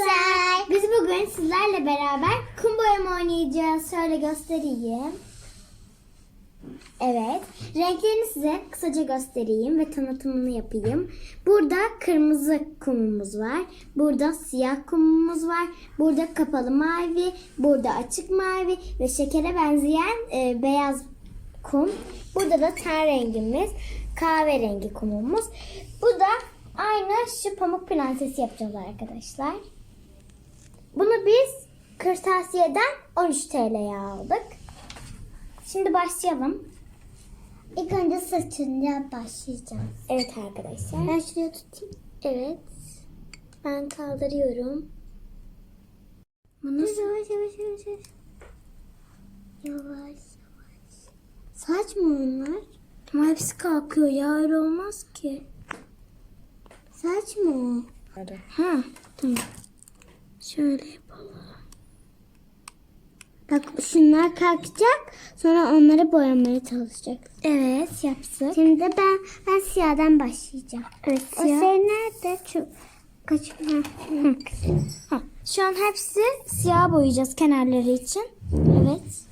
arkadaşlar. Biz bugün sizlerle beraber kum boyama oynayacağız. Şöyle göstereyim. Evet. Renklerini size kısaca göstereyim ve tanıtımını yapayım. Burada kırmızı kumumuz var. Burada siyah kumumuz var. Burada kapalı mavi. Burada açık mavi ve şekere benzeyen e, beyaz kum. Burada da ten rengimiz. Kahverengi kumumuz. Bu da aynı şu pamuk prensesi yapacağız arkadaşlar. Bunu biz kırtasiyeden 13 TL'ye aldık. Şimdi başlayalım. İlk önce saçınca başlayacağım. Evet arkadaşlar. Ben şuraya tutayım. Evet. Ben kaldırıyorum. Bunu yavaş yavaş yavaş yavaş. Yavaş yavaş. Saç mı onlar? Ama hepsi kalkıyor ya öyle olmaz ki. Saç mı o? Ha tamam. Şöyle yapalım. Bak şunlar kalkacak. Sonra onları boyamaya çalışacak. Evet yapsın. Şimdi ben ben siyahdan başlayacağım. Evet siyah. O şey nerede? Şu kaç ha. Şu an hepsi siyah boyayacağız kenarları için. Evet.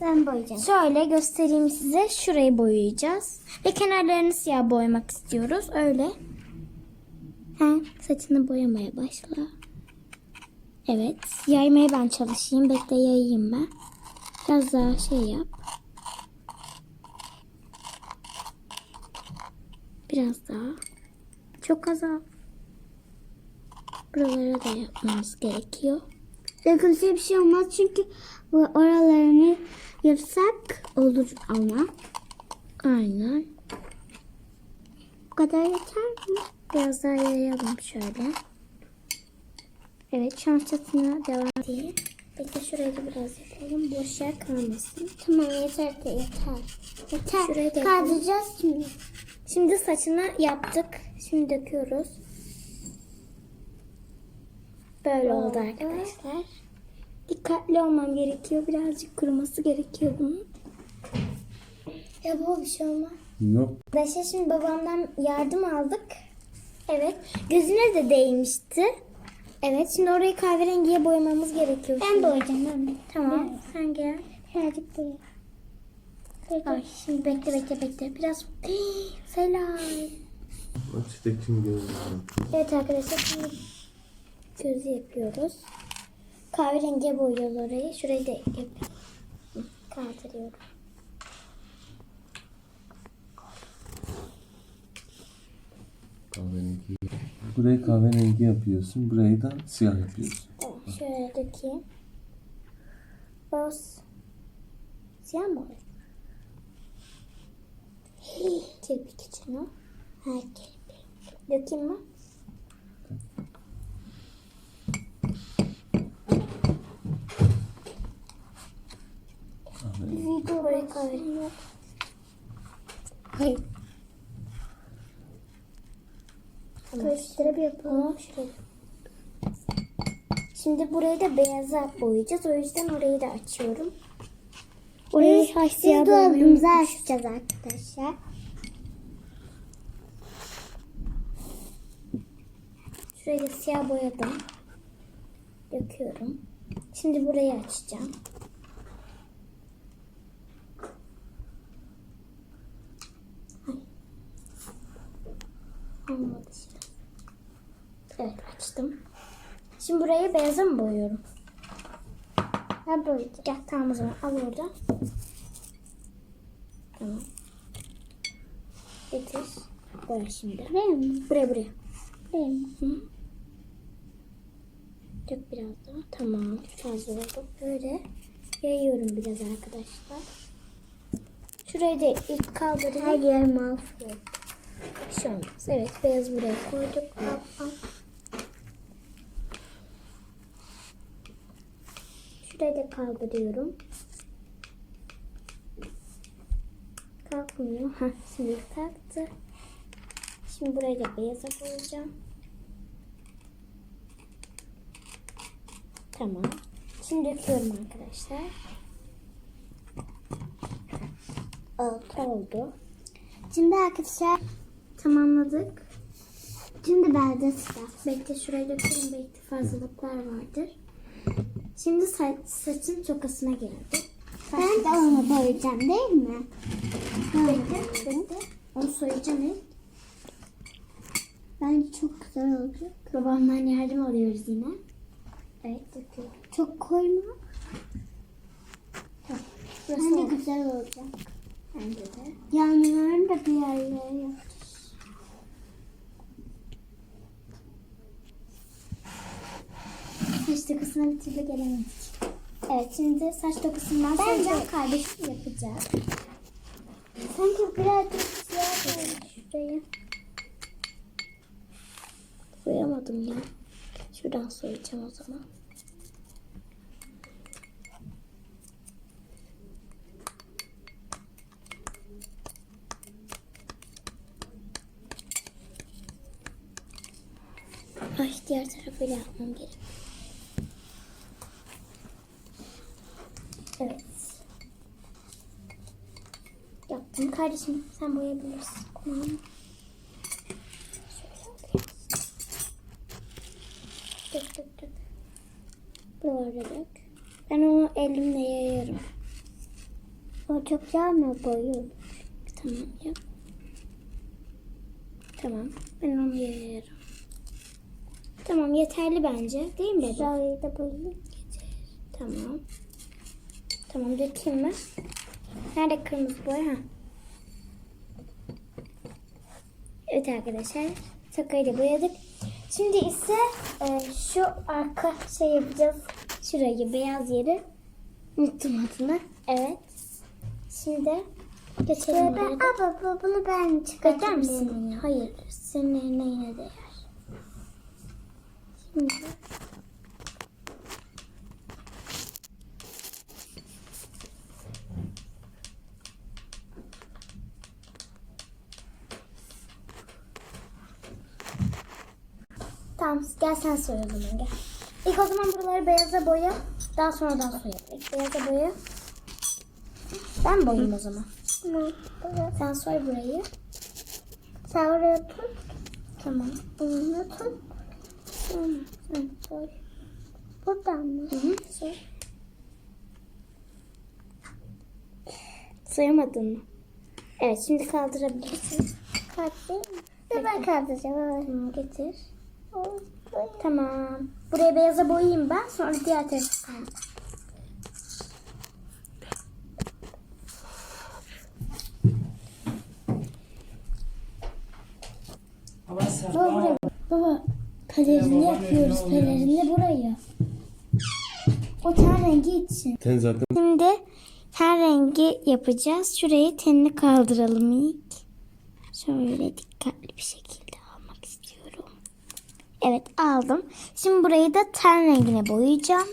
Ben boyayacağım. Şöyle göstereyim size. Şurayı boyayacağız. Ve kenarlarını siyah boyamak istiyoruz. Öyle. Ha, saçını boyamaya başla. Evet. Yaymaya ben çalışayım. Bekle yayayım ben. Biraz daha şey yap. Biraz daha. Çok az al. Buralara da yapmamız gerekiyor. Dökülse bir şey olmaz çünkü bu oralarını yapsak olur ama. Aynen. Bu kadar yeter mi? Biraz daha yayalım şöyle. Evet şu an çatına devam edelim. Peki şurayı da biraz yapalım. Boş yer kalmasın. Tamam yeter de yeter. Yeter. Şurayı da Kaldıracağız şimdi. Şimdi saçını yaptık. Şimdi döküyoruz. Böyle oldu arkadaşlar. Dikkatli olmam gerekiyor. Birazcık kuruması gerekiyor bunun. Ya bu bir şey olmaz. Yok. Arkadaşlar şimdi babamdan yardım aldık. Evet. Gözüne de değmişti. Evet. Şimdi orayı kahverengiye boyamamız gerekiyor. Ben boyayacağım. Ben. Tamam. Sen gel. Birazcık boya. Ay, şimdi bekle bekle bekle. Biraz Selam. Açıktakini gözüm. Evet arkadaşlar şimdi gözü yapıyoruz. Kahverengiye boyuyoruz orayı. Şurayı da yapıyorum. Hı, Kaldırıyorum. Kahverengi. Burayı kahverengi yapıyorsun. Burayı da siyah yapıyorsun. Evet, şöyle dökeyim. Bas. Siyah mı? Hii, Kirpik için o. Ha kirpik. Dökeyim mi? Kahverengi. Buraya kahverengi. Hayır. Karıştırıp yapalım. Şimdi burayı da beyaza boyayacağız. O yüzden orayı da açıyorum. Orayı Biz siyah dolabımızı boyamayı açacağız arkadaşlar. Şurayı da siyah boyadım. Döküyorum. Şimdi burayı açacağım. Ay. Olmadı şimdi. Evet açtım. Şimdi burayı beyaza mı boyuyorum? Ben boyayacağım. Gel tamam o zaman al orada. Tamam. Getir. Boya şimdi. Buraya mı? Buraya buraya. Buraya mı? Hı. Dök biraz daha. Tamam. Fazla oldu. Böyle yayıyorum biraz arkadaşlar. Şurayı da ilk kaldırayım. Her yer mahvoldu. Bir şey olmaz. Evet beyaz buraya koyduk. Al, al. Da kaldırıyorum. Kalkmıyor. Heh, şimdi kalktı. Şimdi burayı da beyaza koyacağım. Tamam. Şimdi döküyorum arkadaşlar. Oldu. Oldu. Şimdi arkadaşlar Tamamladık. Şimdi bende sıra. Bekle şuraya dökelim. Belki fazlalıklar vardır. Şimdi sa- saçın tokasına geldi. Ben de onu boyayacağım değil mi? Bekle. Onu soyacağım ilk. Bence çok güzel olacak. Babamdan yardım alıyoruz yine. Evet, döküyorum. Çok koyma. Burası Bence güzel olacak. Bence de. Yanlarını da bir yerlere yapacağız. Saç dokusuna bir türlü gelemedik. Evet, şimdi saç dokusundan sonra kardeşim yapacak. Sanki birazcık siyah olmuş şurayı. Soyamadım ya. Şuradan soyacağım o zaman. Ay diğer tarafıyla yapmam gerek. Evet. Yaptım kardeşim. Sen boyayabilirsin. Alayım. Dök dök dök. Buralara dök. Ben onu elimle yayarım. O çok yağmur boyuyor. Tamam yap. Tamam. Ben onu yayarım. Tamam yeterli bence. Değil mi bebe? Şurayı da boyayayım. Tamam. Tamam dökeyim mi? Nerede kırmızı boya? Ha. Evet arkadaşlar. Takayı da boyadık. Şimdi ise e, şu arka şey yapacağız. Şurayı beyaz yeri. Unuttum adını. Evet. Şimdi geçelim Ben, baba bunu ben çıkartayım. misin? Hayır. Senin eline yine değer. Şimdi Tamam gel sen soy o zaman gel. İlk o zaman buraları beyaza boya. Daha sonradan soyalım. İlk beyaza boya. Ben boyayayım o zaman. Tamam. Sen soy burayı. Sen oraya tut. Tamam. Bunu tut. Tamam. Sen soy. Buradan mı? Hı hı. Soy. Soyamadın mı? Evet şimdi kaldırabilirsin. Dur ben kaldıracağım. Getir. Evet. Tamam. Buraya beyaza boyayayım ben. Sonra diğer tarafı sen Baba buraya. Baba pelerini yapıyoruz. Pelerini burayı. O ten rengi için. Ten zaten Şimdi ten rengi yapacağız. Şurayı tenini kaldıralım ilk. Şöyle dikkatli bir şekilde. Evet aldım. Şimdi burayı da ten rengine boyayacağım.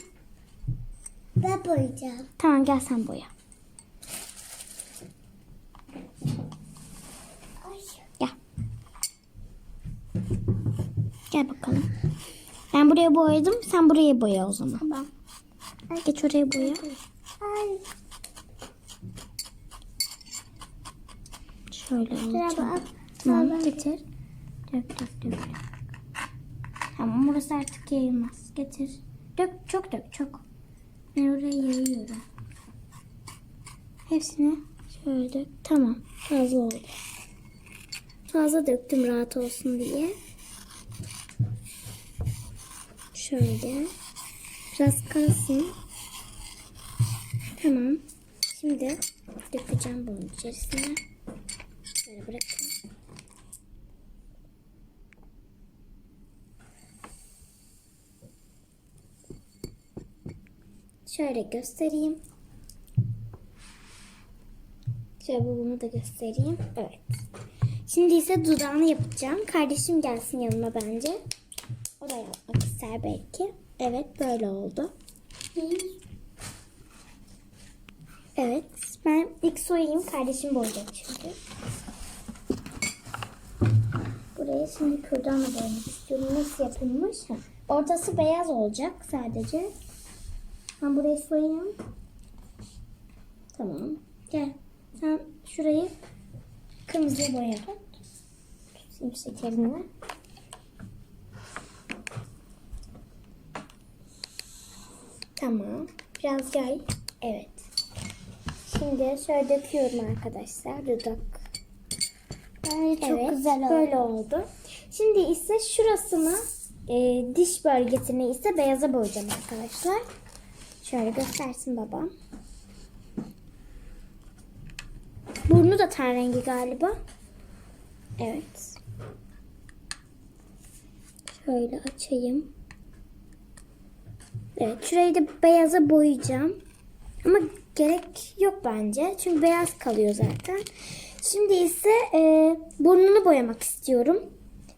Ben boyayacağım. Tamam gel sen boya. Ay. Gel. Gel bakalım. Ben buraya boyadım. Sen buraya boya o zaman. Tamam. Geç oraya boya. Ay. Şöyle olacak. Tamam getir. Dök dök dök. Tamam burası artık yayılmaz. Getir. Dök çok dök çok. Ben oraya yayıyorum. Hepsini şöyle dök. Tamam fazla oldu. Fazla döktüm rahat olsun diye. Şöyle. Biraz kalsın. Tamam. Şimdi dökeceğim bunun içerisine. Böyle bırakın. Şöyle göstereyim. Şöyle bunu da göstereyim. Evet. Şimdi ise dudağını yapacağım. Kardeşim gelsin yanıma bence. O da yapmak ister belki. Evet böyle oldu. Evet. Ben ilk soyayım. Kardeşim boyayacak çünkü. Buraya şimdi kürdanla boyamak istiyorum. Nasıl yapılmış? Ortası beyaz olacak sadece. Ben burayı soyayım. Tamam. Gel. Sen şurayı kırmızıya boyayarak tutayım şekerini. Tamam. Biraz yay. Evet. Şimdi şöyle döküyorum arkadaşlar. Dudak. Ay, çok evet, güzel oldu. Böyle oldu. Şimdi ise şurasını e, diş bölgesini ise beyaza boyayacağım arkadaşlar. Şöyle göstersin babam. Burnu da ten rengi galiba. Evet. Şöyle açayım. Evet şurayı da beyaza boyayacağım. Ama gerek yok bence. Çünkü beyaz kalıyor zaten. Şimdi ise e, burnunu boyamak istiyorum.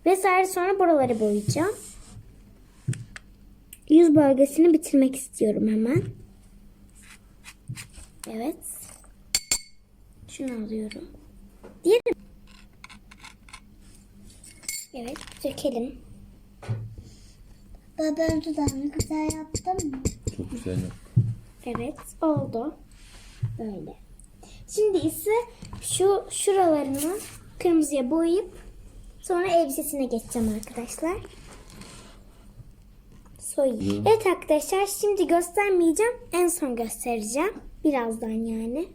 Vesaire sonra buraları boyayacağım. Yüz bölgesini bitirmek istiyorum hemen. Evet. Şunu alıyorum. Diğeri Evet, dökelim. Babanın dudağını güzel yaptın mı? Çok güzel. Evet, oldu. Böyle. Şimdi ise şu şuralarını kırmızıya boyayıp sonra elbisesine geçeceğim arkadaşlar. Soyayım. Evet arkadaşlar şimdi göstermeyeceğim. En son göstereceğim. Birazdan yani.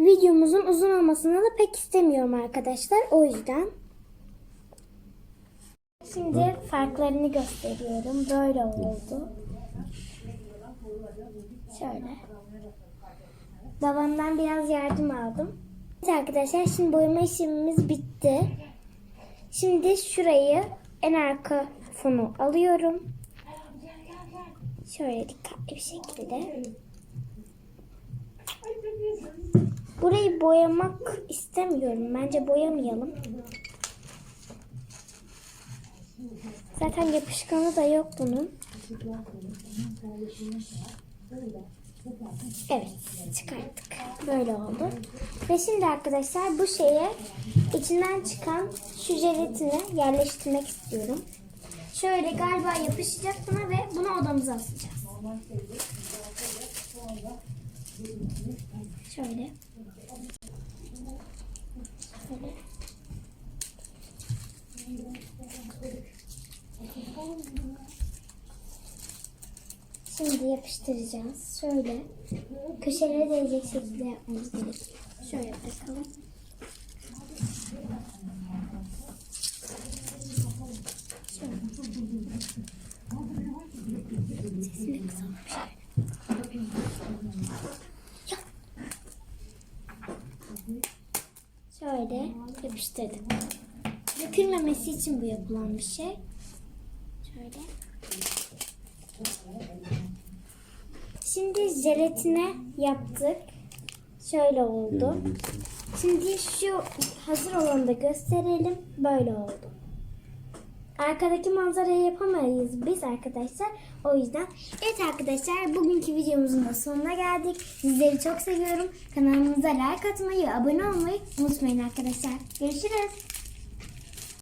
Videomuzun uzun olmasını da pek istemiyorum arkadaşlar. O yüzden. Şimdi farklarını gösteriyorum. Böyle oldu. Şöyle. Babamdan biraz yardım aldım. Evet arkadaşlar şimdi boyama işlemimiz bitti. Şimdi şurayı en arka fonu alıyorum. Şöyle dikkatli bir şekilde. Burayı boyamak istemiyorum. Bence boyamayalım. Zaten yapışkanı da yok bunun. Evet çıkarttık. Böyle oldu. Ve şimdi arkadaşlar bu şeye içinden çıkan şu jelatini yerleştirmek istiyorum. Şöyle galiba yapışacak buna ve bunu odamıza asacağız. Şöyle. Şimdi yapıştıracağız. Şöyle köşelere değecek şekilde yapmamız gerekiyor. Şöyle bakalım. Şöyle. Sesini kısalım şöyle. Ya. Şöyle yapıştırdık. Dökülmemesi için bu yapılan bir şey. Şöyle. Şimdi jelatine yaptık. Şöyle oldu. Şimdi şu hazır olanı da gösterelim. Böyle oldu. Arkadaki manzarayı yapamayız biz arkadaşlar. O yüzden. Evet arkadaşlar bugünkü videomuzun da sonuna geldik. Sizleri çok seviyorum. Kanalımıza like atmayı, abone olmayı unutmayın arkadaşlar. Görüşürüz.